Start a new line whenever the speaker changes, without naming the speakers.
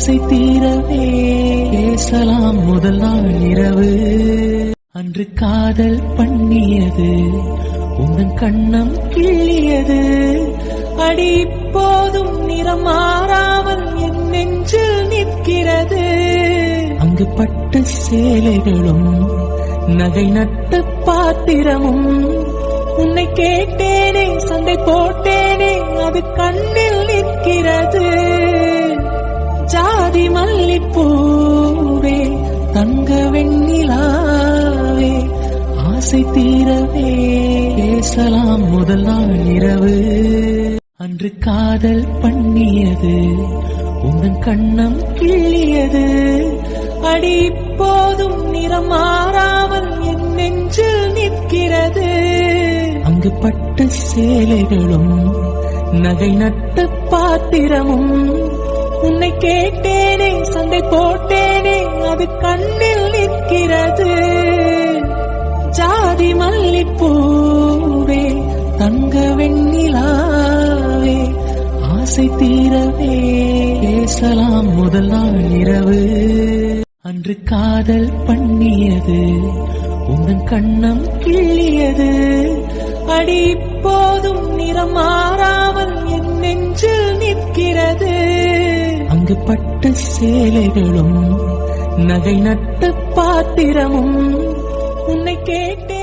ஆசை தீரவே. பேசலாம் முதல் நாள் இரவு. அன்று காதல் பண்ணியது. உந்தன் கண்ணம் கிள்ளியது. அடி இப்போதும் நிறம் மாறாமல் என் நெஞ்சில் நிற்கிறது. அங்கு பட்டு சேலைகளும் நகை நட்ட பாத்திரமும். உன்னை கேட்டேனே சண்டை போட்டேனே அது கண்ணில் மல்லிப்பூவே தங்க வெண்ணிலாவே ஆசை தீரவே பேசலாம் முதல் நாள் இரவு. அன்று காதல் பண்ணியது உங்கள் கண்ணம் கிள்ளியது. அடி இப்போதும் நிறம் மாறாமல் என் நெஞ்சில் நிற்கிறது. அங்கு பட்டு சேலைகளும் நகை நட்ட பாத்திரமும் கேட்டேனே சண்டை போட்டேனே அது கண்ணில் நிற்கிறது. ஜாதி மல்லிப்பூவே தங்க வெண்ணிலாவே ஆசை தீரவே பேசலாம் முதல் நாள் இரவு. அன்று காதல் பண்ணியது உந்தன் கண்ணம் கிள்ளியது. அடி போதும் நிறம் மாறா அங்கு பட்ட சேலைகளும் நகை நட்ட பாத்திரமும் உன்னை கேட்டே